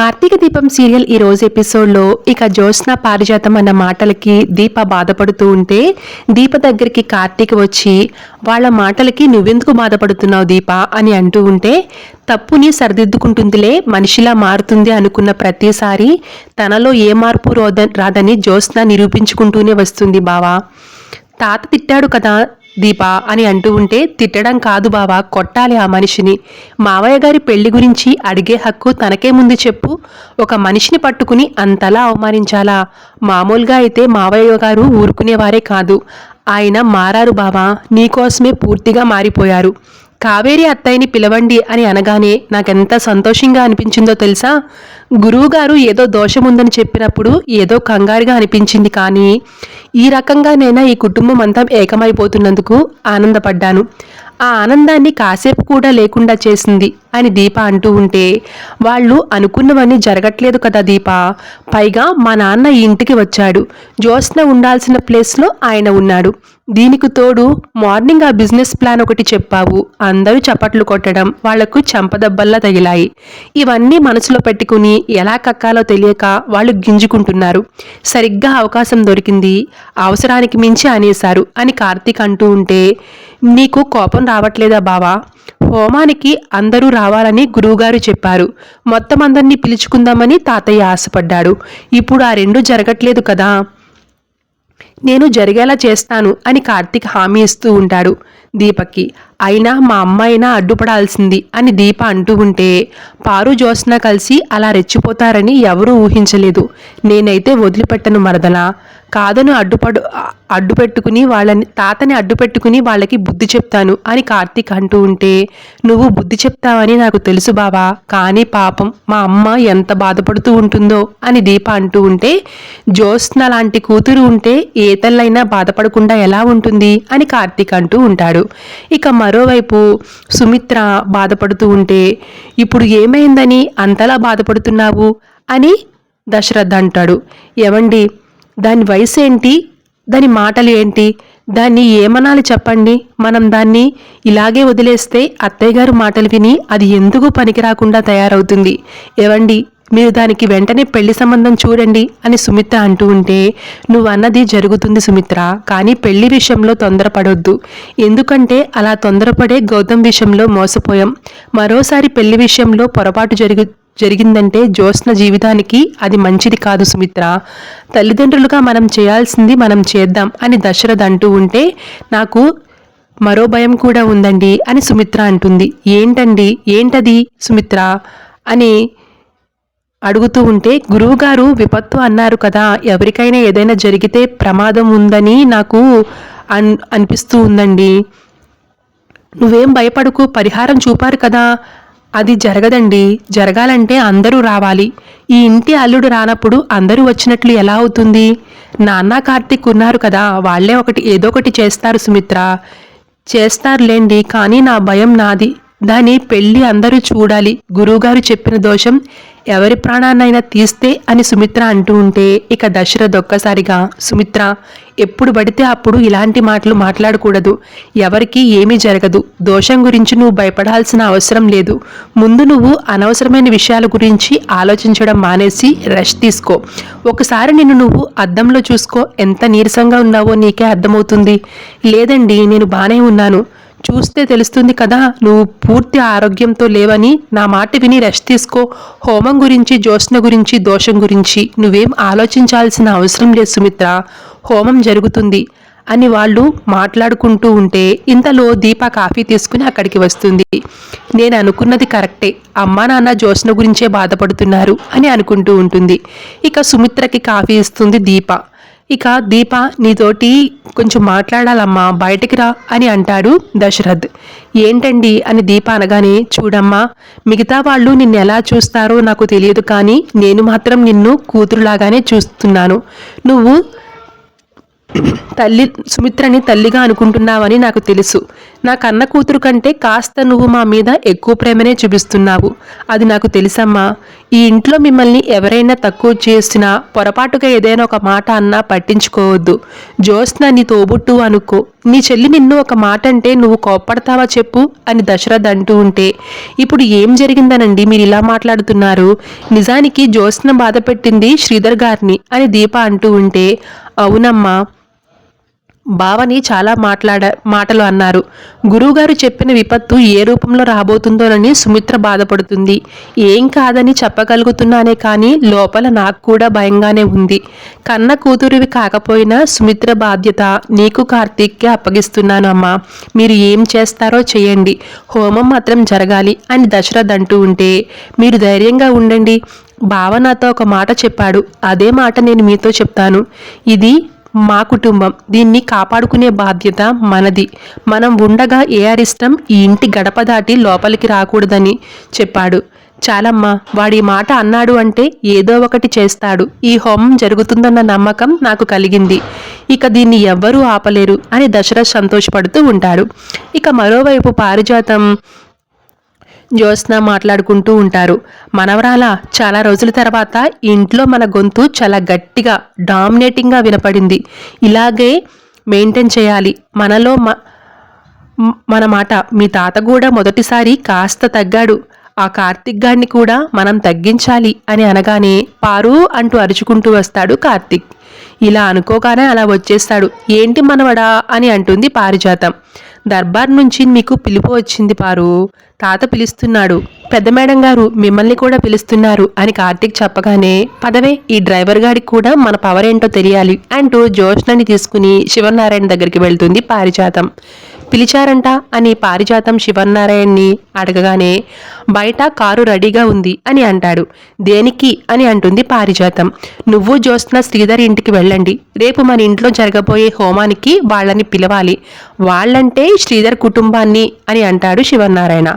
కార్తీక దీపం సీరియల్ ఈ రోజు ఎపిసోడ్లో ఇక జ్యోత్స్న పారిజాతం అన్న మాటలకి దీప బాధపడుతూ ఉంటే దీప దగ్గరికి కార్తీక్ వచ్చి వాళ్ళ మాటలకి నువ్వెందుకు బాధపడుతున్నావు దీప? అని అంటూ ఉంటే తప్పుని సరిదిద్దుకుంటుందిలే మనిషిలా మారుతుంది అనుకున్న ప్రతిసారి తనలో ఏ మార్పు రోద రాదని జ్యోత్స్న నిరూపించుకుంటూనే వస్తుంది బావా. తాత తిట్టాడు కదా దీపా అని అంటూ ఉంటే తిట్టడం కాదు బావా కొట్టాలి ఆ మనిషిని. మావయ్య గారి పెళ్ళి గురించి అడిగే హక్కు తనకే ముందు చెప్పు. ఒక మనిషిని పట్టుకుని అంతలా అవమానించాలా? మామూలుగా అయితే మావయ్య గారు ఊరుకునేవారే కాదు. ఆయన మారారు బావా నీకోసమే పూర్తిగా మారిపోయారు. కావేరి అత్తయ్యని పిలవండి అని అనగానే నాకెంత సంతోషంగా అనిపించిందో తెలుసా? గురువుగారు ఏదో దోషముందని చెప్పినప్పుడు ఏదో కంగారుగా అనిపించింది కానీ ఈ రకంగానైనా ఈ కుటుంబం అంతా ఏకమైపోతున్నందుకు ఆనందపడ్డాను. ఆ ఆనందాన్ని కాసేపు కూడా లేకుండా చేసింది అని దీప అంటూ ఉంటే వాళ్ళు అనుకున్నవన్నీ జరగట్లేదు కదా దీప? పైగా మా నాన్న ఈ ఇంటికి వచ్చాడు. జ్యోత్స్న ఉండాల్సిన ప్లేస్లో ఆయన ఉన్నాడు. దీనికి తోడు మార్నింగ్ ఆ బిజినెస్ ప్లాన్ ఒకటి చెప్పావు. అందరూ చప్పట్లు కొట్టడం వాళ్ళకు చెంపదెబ్బల్లా తగిలాయి. ఇవన్నీ మనసులో పెట్టుకుని ఎలా కక్కాలో తెలియక వాళ్ళు గింజుకుంటున్నారు. సరిగ్గా అవకాశం దొరికింది. అవసరానికి మించి అనేశారు అని కార్తీక్ అంటూ ఉంటే నీకు కోపం రావట్లేదా బావా? హోమానికి అందరూ రావాలని గురువుగారు చెప్పారు. మొత్తం అందరినీ పిలుచుకుందామని తాతయ్య ఆశపడ్డాడు. ఇప్పుడు ఆ రెండు జరగట్లేదు కదా. నేను జరిగేలా చేస్తాను అని కార్తీక్ హామీ ఇస్తూ ఉంటాడు. దీపక్కి అయినా మా అమ్మ అయినా అడ్డుపడాల్సింది అని దీప అంటూ ఉంటే పారు జ్యోత్స్న కలిసి అలా రెచ్చిపోతారని ఎవరూ ఊహించలేదు. నేనైతే వదిలిపెట్టను మరదలా. కాదను అడ్డుపడు అడ్డు పెట్టుకుని వాళ్ళని తాతని అడ్డు పెట్టుకుని వాళ్ళకి బుద్ధి చెప్తాను అని కార్తీక్ అంటూ ఉంటే నువ్వు బుద్ధి చెప్తావని నాకు తెలుసు బావా కానీ పాపం మా అమ్మ ఎంత బాధపడుతూ ఉంటుందో అని దీప అంటూ ఉంటే జ్యోత్స్న లాంటి కూతురు ఉంటే ఏ తల్లైనా బాధపడకుండా ఎలా ఉంటుంది అని కార్తీక్ అంటూ ఉంటాడు. ఇక మరోవైపు సుమిత్ర బాధపడుతూ ఉంటే ఇప్పుడు ఏమైందని అంతలా బాధపడుతున్నావు? అని దశరథ్ అంటాడు. ఏవండి దాని వయసు ఏంటి దాని మాటలు ఏంటి దాన్ని ఏమనాలి చెప్పండి? మనం దాన్ని ఇలాగే వదిలేస్తే అత్తయ్య గారు మాటలు విని అది ఎందుకు పనికి రాకుండా తయారవుతుంది? ఏవండి మీరు దానికి వెంటనే పెళ్ళి సంబంధం చూడండి అని సుమిత్ర అంటూ ఉంటే నువ్వు అన్నది జరుగుతుంది సుమిత్ర కానీ పెళ్ళి విషయంలో తొందరపడొద్దు. ఎందుకంటే అలా తొందరపడే గౌతమ్ విషయంలో మోసపోయాం. మరోసారి పెళ్ళి విషయంలో పొరపాటు జరిగి జరిగిందంటే జ్యోత్స్న జీవితానికి అది మంచిది కాదు సుమిత్ర. తల్లిదండ్రులుగా మనం చేయాల్సింది మనం చేద్దాం అని దశరథ్ అంటూ ఉంటే నాకు మరో భయం కూడా ఉందండి అని సుమిత్ర అంటుంది. ఏంటండి? ఏంటది సుమిత్ర? అని అడుగుతూ ఉంటే గురువుగారు విపత్తు అన్నారు కదా ఎవరికైనా ఏదైనా జరిగితే ప్రమాదం ఉందని నాకు అన్ అనిపిస్తూ ఉందండి. నువ్వేం భయపడకు పరిహారం చూపారు కదా అది జరగదండి. జరగాలంటే అందరూ రావాలి. ఈ ఇంటి అల్లుడు రానప్పుడు అందరూ వచ్చినట్లు ఎలా అవుతుంది? నాన్న కార్తీక్ ఉన్నారు కదా వాళ్ళే ఒకటి ఏదో ఒకటి చేస్తారు సుమిత్ర. చేస్తారులేండి కానీ నా భయం నాది. దాని పెళ్ళి అందరూ చూడాలి. గురువుగారు చెప్పిన దోషం ఎవరి ప్రాణాన్నైనా తీస్తే అని సుమిత్ర అంటూ ఉంటే ఇక దశరథ్ ఒక్కసారిగా సుమిత్ర ఎప్పుడు పడితే అప్పుడు ఇలాంటి మాటలు మాట్లాడకూడదు. ఎవరికి ఏమీ జరగదు. దోషం గురించి నువ్వు భయపడాల్సిన అవసరం లేదు. ముందు నువ్వు అనవసరమైన విషయాల గురించి ఆలోచించడం మానేసి రెస్ట్ తీసుకో. ఒకసారి నిన్ను నువ్వు అద్దంలో చూసుకో. ఎంత నీరసంగా ఉన్నావో నీకే అర్థమవుతుంది. లేదండి నేను బాగానే ఉన్నాను. చూస్తే తెలుస్తుంది కదా నువ్వు పూర్తి ఆరోగ్యంతో లేవని నా మాట విని రెస్ట్ తీసుకో. హోమం గురించి జ్యోత్స్న గురించి దోషం గురించి నువ్వేం ఆలోచించాల్సిన అవసరం లేదు సుమిత్ర. హోమం జరుగుతుంది అని వాళ్ళు మాట్లాడుకుంటూ ఉంటే ఇంతలో దీప కాఫీ తీసుకుని అక్కడికి వస్తుంది. నేను అనుకున్నది కరెక్టే. అమ్మా నాన్న జ్యోత్స్న గురించే బాధపడుతున్నారు అని అనుకుంటూ ఉంటుంది. ఇక సుమిత్రకి కాఫీ ఇస్తుంది దీప. ఇక దీప నీతోటి కొంచెం మాట్లాడాలమ్మా బయటికి రా అని అంటాడు దశరథ్. ఏంటండి అని దీప అనగానే చూడమ్మా మిగతా వాళ్ళు నిన్ను ఎలా చూస్తారో నాకు తెలియదు కానీ నేను మాత్రం నిన్ను కూతురులాగానే చూస్తున్నాను. నువ్వు తల్లి సుమిత్రని తల్లిగా అనుకుంటున్నావని నాకు తెలుసు. నా కన్న కూతురు కంటే కాస్త నువ్వు మా మీద ఎక్కువ ప్రేమనే చూపిస్తున్నావు. అది నాకు తెలుసమ్మా. ఈ ఇంట్లో మిమ్మల్ని ఎవరైనా తక్కువ చేసినా పొరపాటుగా ఏదైనా ఒక మాట అన్నా పట్టించుకోవద్దు. జ్యోత్స్న నీ తోబుట్టు అనుకో. నీ చెల్లి నిన్ను ఒక మాట అంటే నువ్వు కోప్పడతావా చెప్పు అని దశరథ్ అంటూ ఉంటే. ఇప్పుడు ఏం జరిగిందనండి మీరు ఇలా మాట్లాడుతున్నారు? నిజానికి జ్యోత్స్న బాధపెట్టింది శ్రీధర్ గారిని అని దీప అంటూ ఉంటే అవునమ్మా. బావని చాలా మాట్లాడ మాటలు అన్నారు. గురువుగారు చెప్పిన విపత్తు ఏ రూపంలో రాబోతుందోనని సుమిత్ర బాధపడుతుంది. ఏం కాదని చెప్పగలుగుతున్నానే కానీ లోపల నాకు కూడా భయంగానే ఉంది. కన్న కూతురివి కాకపోయినా సుమిత్ర బాధ్యత నీకు కార్తీక్కి అప్పగిస్తున్నాను అమ్మా. మీరు ఏం చేస్తారో చేయండి. హోమం మాత్రం జరగాలి అని దశరథ్ అంటూ ఉంటే మీరు ధైర్యంగా ఉండండి. బావ నాతో ఒక మాట చెప్పాడు. అదే మాట నేను మీతో చెప్తాను. ఇది మా కుటుంబం దీన్ని కాపాడుకునే బాధ్యత మనది. మనం ఉండగా ఏ అరిష్టం ఈ ఇంటి గడప దాటి లోపలికి రాకూడదని చెప్పాడు. చాలమ్మా వాడి మాట అన్నాడు అంటే ఏదో ఒకటి చేస్తాడు. ఈ హోమం జరుగుతుందన్న నమ్మకం నాకు కలిగింది. ఇక దీన్ని ఎవ్వరూ ఆపలేరు అని దశరథ్ సంతోషపడుతూ ఉంటాడు. ఇక మరోవైపు పారిజాతం జ్యోత్స్న మాట్లాడుకుంటూ ఉంటారు. మనవరాల చాలా రోజుల తర్వాత ఇంట్లో మన గొంతు చాలా గట్టిగా డామినేటింగ్గా వినపడింది. ఇలాగే మెయింటైన్ చేయాలి. మనలో మన మాట మీ తాత కూడా మొదటిసారి కాస్త తగ్గాడు. ఆ కార్తిక్ గాడిని కూడా మనం తగ్గించాలి అని అనగానే పారు అంటూ అరుచుకుంటూ వస్తాడు కార్తిక్. ఇలా అనుకోగానే అలా వచ్చేస్తాడు. ఏంటి మనవడా? అని అంటుంది పారిజాతం. దర్బార్ నుంచి మీకు పిలుపు వచ్చింది పారు. తాత పిలుస్తున్నాడు పెద్ద మేడం గారు మిమ్మల్ని కూడా పిలుస్తున్నారు అని కార్తీక్ చెప్పగానే పదవే ఈ డ్రైవర్ గారికి కూడా మన పవర్ ఏంటో తెలియాలి అంటూ జోష్నని తీసుకుని శివనారాయణ దగ్గరికి వెళ్తుంది పారిజాతం. పిలిచారంట అని పారిజాతం శివనారాయణ్ని అడగగానే బయట కారు రెడీగా ఉంది అని అంటాడు. దేనికి అని అంటుంది పారిజాతం. నువ్వు జ్యోత్స్న శ్రీధర్ ఇంటికి వెళ్ళండి. రేపు మన ఇంట్లో జరగబోయే హోమానికి వాళ్ళని పిలవాలి. వాళ్ళంటే శ్రీధర్ కుటుంబాన్ని అని అంటాడు శివనారాయణ.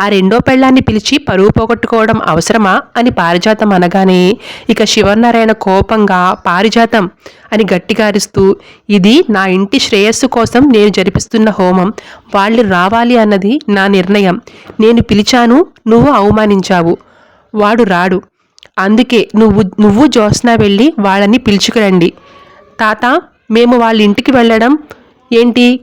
ఆ రెండో పెళ్ళాన్ని పిలిచి పరువు పోగొట్టుకోవడం అవసరమా అని పారిజాతం అనగానే ఇక శివనారాయణ కోపంగా పారిజాతం అని గట్టిగా అరుస్తూ ఇది నా ఇంటి శ్రేయస్సు కోసం నేను జరిపిస్తున్న హోమం. వాళ్ళు రావాలి అన్నది నా నిర్ణయం. నేను పిలిచాను నువ్వు అవమానించావు. వాడు రాడు. అందుకే నువ్వు నువ్వు జ్యోత్స్న వెళ్ళి వాళ్ళని పిలుచుకురండి. తాత మేము వాళ్ళ ఇంటికి వెళ్ళడం ఏంటి?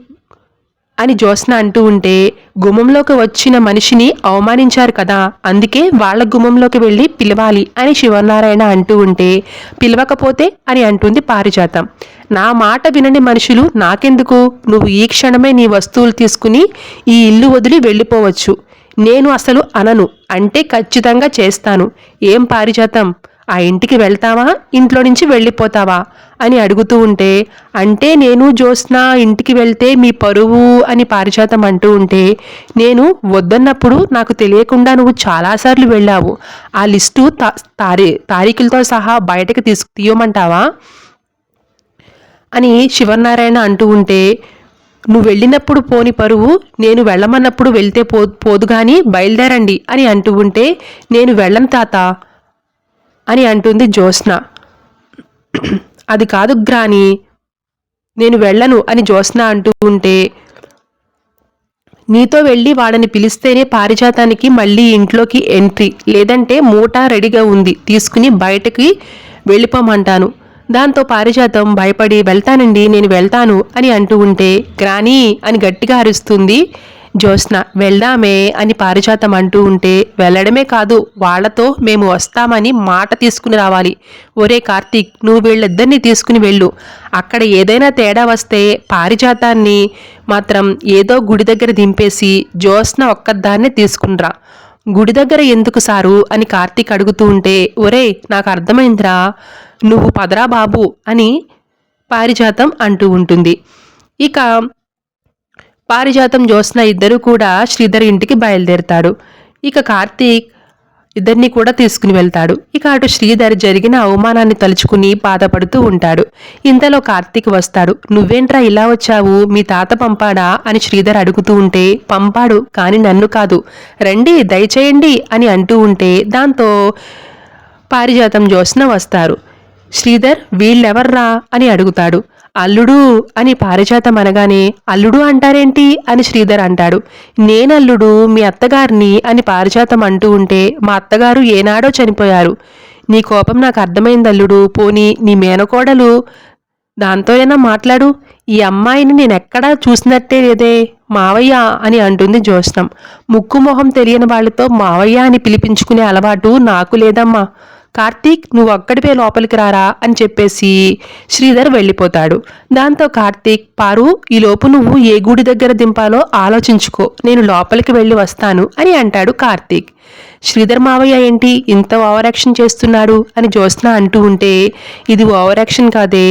అని జ్యోత్స్న అంటూ ఉంటే గుమ్మంలోకి వచ్చిన మనిషిని అవమానించారు కదా. అందుకే వాళ్ళ గుమ్మంలోకి వెళ్ళి పిలవాలి అని శివనారాయణ అంటూ ఉంటే పిలవకపోతే అని అంటుంది పారిజాతం. నా మాట వినని మనుషులు నాకెందుకు? నువ్వు ఈ క్షణమే నీ వస్తువులు తీసుకుని ఈ ఇల్లు వదిలి వెళ్ళిపోవచ్చు. నేను అసలు అనను. అంటే ఖచ్చితంగా చేస్తాను. ఏం పారిజాతం? ఆ ఇంటికి వెళ్తావా? ఇంట్లో నుంచి వెళ్ళిపోతావా? అని అడుగుతూ ఉంటే అంటే నేను జ్యోత్స్న ఇంటికి వెళ్తే మీ పరువు అని పారిజాతం అంటూ ఉంటే నేను వద్దన్నప్పుడు నాకు తెలియకుండా నువ్వు చాలాసార్లు వెళ్ళావు. ఆ లిస్టు తారీ తారీఖులతో సహా బయటకు తీసుకు తీయమంటావా? అని శివనారాయణ అంటూ ఉంటే నువ్వు వెళ్ళినప్పుడు పోని పరువు నేను వెళ్ళమన్నప్పుడు వెళ్తే పో పోదు కానీ బయలుదేరండి అని అంటూ ఉంటే నేను వెళ్ళను తాత అని అంటుంది జ్యోత్స్న. అది కాదు గ్రాని నేను వెళ్ళను అని జ్యోత్స్న అంటూ ఉంటే నీతో వెళ్ళి వాళ్ళని పిలిస్తేనే పారిజాతానికి మళ్ళీ ఇంట్లోకి ఎంట్రీ లేదంటే మూట రెడీగా ఉంది తీసుకుని బయటకి వెళ్ళిపోమంటాను. దాంతో పారిజాతం భయపడి వెళ్తానండి నేను వెళ్తాను అని అంటూ ఉంటే గ్రాని అని గట్టిగా అరుస్తుంది జ్యోత్స్న. వెళ్దామే అని పారిజాతం అంటూ ఉంటే వెళ్ళడమే కాదు వాళ్ళతో మేము వస్తామని మాట తీసుకుని రావాలి. ఒరే కార్తీక్ నువ్వు వీళ్ళిద్దరిని తీసుకుని వెళ్ళు. అక్కడ ఏదైనా తేడా వస్తే పారిజాతాన్ని మాత్రం ఏదో గుడి దగ్గర దింపేసి జ్యోత్స్న ఒక్కదాన్నే తీసుకునిరా గుడి దగ్గర ఎందుకు సారు? అని కార్తీక్ అడుగుతూ ఉంటే ఒరే నాకు అర్థమైందిరా నువ్వు పదరా బాబు అని పారిజాతం అంటూ ఉంటుంది. ఇక పారిజాతం జోస్న ఇద్దరు కూడా శ్రీధర్ ఇంటికి బయలుదేరతాడు ఇక కార్తీక్ ఇద్దరిని కూడా తీసుకుని వెళ్తాడు. ఇక అటు శ్రీధర్ జరిగిన అవమానాన్ని తలుచుకుని బాధపడుతూ ఉంటాడు. ఇంతలో కార్తీక్ వస్తాడు. నువ్వేంట్రా ఇలా వచ్చావు? మీ తాత పంపాడా? అని శ్రీధర్ అడుగుతూ ఉంటే పంపాడు కానీ నన్ను కాదు. రండి దయచేయండి అని అంటూ ఉంటే దాంతో పారిజాతం జ్యోత్స్న వస్తారు. శ్రీధర్ వీళ్ళెవర్రా? అని అడుగుతాడు. అల్లుడు అని పారిజాతం అనగానే అల్లుడు అంటారేంటి అని శ్రీధర్ అంటాడు. నేనల్లుడు మీ అత్తగారిని అని పారిజాతం అంటూ ఉంటే మా అత్తగారు ఏనాడో చనిపోయారు. నీ కోపం నాకు అర్థమైంది అల్లుడు పోనీ నీ మేనకోడలు దాంతో మాట్లాడు? ఈ అమ్మాయిని నేను ఎక్కడా చూసినట్టే లేదే మావయ్య అని అంటుంది జ్యోత్స్నం. ముక్కు మొహం తెలియని వాళ్ళతో మావయ్య అని పిలిపించుకునే అలవాటు నాకు లేదమ్మా. కార్తీక్ నువ్వు ఒక్కడిపే లోపలికి రారా అని చెప్పేసి శ్రీధర్ వెళ్ళిపోతాడు. దాంతో కార్తీక్ పారు ఈలోపు నువ్వు ఏ గుడి దగ్గర దింపాలో ఆలోచించుకో. నేను లోపలికి వెళ్ళి వస్తాను అని అంటాడు కార్తీక్. శ్రీధర్ మావయ్య ఏంటి? ఇంత ఓవరాక్షన్ చేస్తున్నాడు అని జ్యోత్స్న అంటూ ఉంటే ఇది ఓవర్ యాక్షన్ కాదే.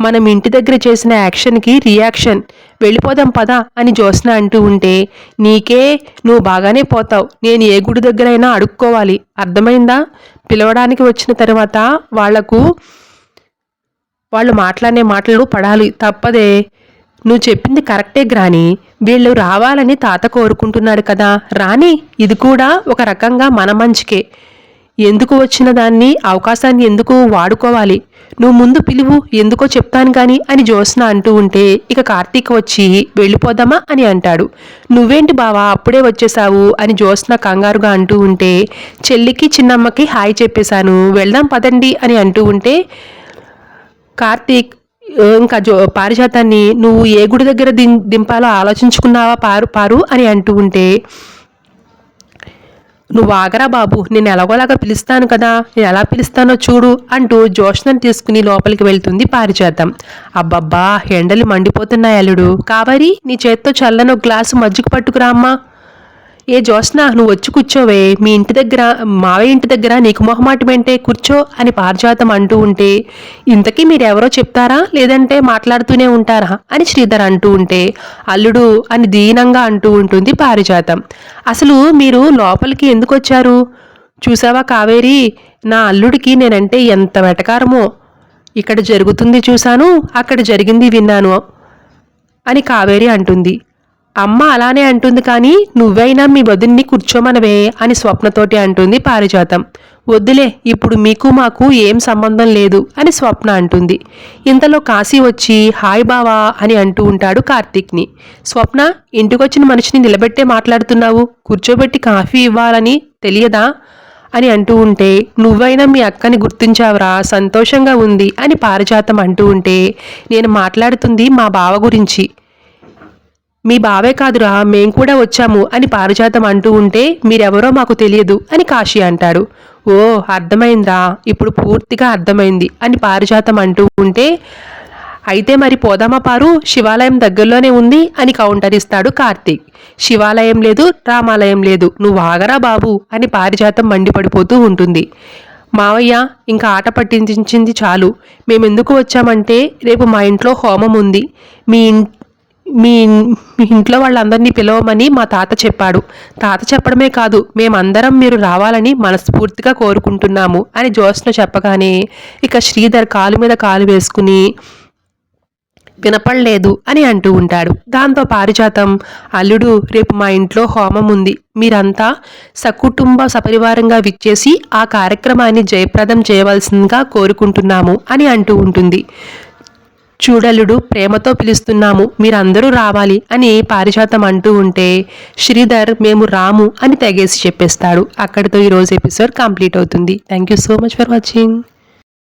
మనం ఇంటి దగ్గర చేసిన యాక్షన్కి రియాక్షన్. వెళ్ళిపోదాం పదా అని జ్యోత్స్న అంటూ ఉంటే నీకే నువ్వు బాగానే పోతావు. నేను ఏ గుడి దగ్గరైనా అడుక్కోవాలి. అర్థమైందా? పిలవడానికి వచ్చిన తర్వాత వాళ్ళకు వాళ్ళు మాట్లాడే మాటలు పడాలి. తప్పదే. నువ్వు చెప్పింది కరెక్టే గ్రాని. వీళ్ళు రావాలని తాత కోరుకుంటున్నాడు కదా. రాని ఇది కూడా ఒక రకంగా మన మంచికే. ఎందుకు వచ్చిన దాన్ని అవకాశాన్ని ఎందుకు వాడుకోవాలి? నువ్వు ముందు పిలువు ఎందుకో చెప్తాను గాని అని జ్యోత్స్న అంటూ ఉంటే ఇక కార్తీక్ వచ్చి వెళ్ళిపోదామా? అని అంటాడు. నువ్వేంటి బావా అప్పుడే వచ్చేసావు అని జ్యోత్స్న కంగారుగా అంటూ ఉంటే చెల్లికి చిన్నమ్మకి హాయ్ చెప్పేశాను. వెళ్దాం పదండి అని అంటూ ఉంటే కార్తీక్ ఇంకా జో పారిజాతాన్ని నువ్వు ఏ గుడి దగ్గర దిం దింపాలో ఆలోచించుకున్నావా? పారు పారు అని అంటూ ఉంటే నువ్వు ఆగరా బాబు నేను ఎలాగోలాగా పిలుస్తాను కదా నేను ఎలా పిలుస్తానో చూడు అంటూ జోష్ణను తీసుకుని లోపలికి వెళ్తుంది పారిచేద్దాం అబ్బబ్బా ఎండలు మండిపోతున్నాయి అల్లుడు. కావరి నీ చేత్తో చల్లను గ్లాసు మజ్జిగ పట్టుకురా అమ్మా. ఏ జోస్నా నువ్వు వచ్చి కూర్చోవే మీ ఇంటి దగ్గర మావయ్య ఇంటి దగ్గర నీకు మొహమాటమేంటే కూర్చో అని పారిజాతం అంటూ ఉంటే ఇంతకీ మీరెవరో చెప్తారా? లేదంటే మాట్లాడుతూనే ఉంటారా? అని శ్రీధర్ అంటూ ఉంటే అల్లుడు అని దీనంగా అంటూ ఉంటుంది పారిజాతం. అసలు మీరు లోపలికి ఎందుకు వచ్చారు? చూసావా కావేరి? నా అల్లుడికి నేనంటే ఎంత వెటకారమో. ఇక్కడ జరుగుతుంది చూశాను అక్కడ జరిగింది విన్నాను అని కావేరి అంటుంది. అమ్మ అలానే అంటుంది కానీ నువ్వైనా మీ వదిన్ని కూర్చోమనవే అని స్వప్నతోటి అంటుంది పారిజాతం. వద్దులే ఇప్పుడు మీకు మాకు ఏం సంబంధం లేదు అని స్వప్న అంటుంది. ఇంతలో కాశీ వచ్చి హాయ్ బావా అని అంటూ ఉంటాడు కార్తీక్ని. స్వప్న ఇంటికొచ్చిన మనిషిని నిలబెట్టే మాట్లాడుతున్నావు. కూర్చోబెట్టి కాఫీ ఇవ్వాలని తెలియదా? అని అంటూ ఉంటే నువ్వైనా మీ అక్కని గుర్తించావురా సంతోషంగా ఉంది అని పారిజాతం అంటూ ఉంటే నేను మాట్లాడుతుంది మా బావ గురించి. మీ బావే కాదురా మేం కూడా వచ్చాము అని పారిజాతం అంటూ ఉంటే మీరెవరో మాకు తెలియదు అని కాశీ అంటాడు. ఓ అర్థమైందా? ఇప్పుడు పూర్తిగా అర్థమైంది అని పారిజాతం అంటూ ఉంటే అయితే మరి పోదామా పారు? శివాలయం దగ్గరలోనే ఉంది అని కౌంటర్ ఇస్తాడు కార్తీక్. శివాలయం లేదు రామాలయం లేదు. నువ్వు ఆగరా బాబు అని పారిజాతం మండిపడిపోతూ ఉంటుంది. మావయ్య ఇంకా ఆట పట్టించింది చాలు. మేమెందుకు వచ్చామంటే రేపు మా ఇంట్లో హోమం ఉంది. మీ మీ మీ ఇంట్లో వాళ్ళందరినీ పిలవమని మా తాత చెప్పాడు. తాత చెప్పడమే కాదు మేమందరం మీరు రావాలని మనస్ఫూర్తిగా కోరుకుంటున్నాము అని జ్యోత్స్న చెప్పగానే ఇక శ్రీధర్ కాలు మీద కాలు వేసుకుని వినపడలేదు అని అంటూ ఉంటాడు. దాంతో పారిజాతం అల్లుడు రేపు మా ఇంట్లో హోమం ఉంది. మీరంతా సకుటుంబ సపరివారంగా విచ్చేసి ఆ కార్యక్రమాన్ని జయప్రదం చేయవలసిందిగా కోరుకుంటున్నాము అని అంటూ ఉంటుంది. చూడలుడు ప్రేమతో పిలుస్తున్నాము మీరందరూ రావాలి అని పారిజాతం అంటూ ఉంటే శ్రీధర్ మేము రాము అని తెగేసి చెప్పేస్తాడు. అక్కడితో ఈరోజు ఎపిసోడ్ కంప్లీట్ అవుతుంది. Thank you so much for watching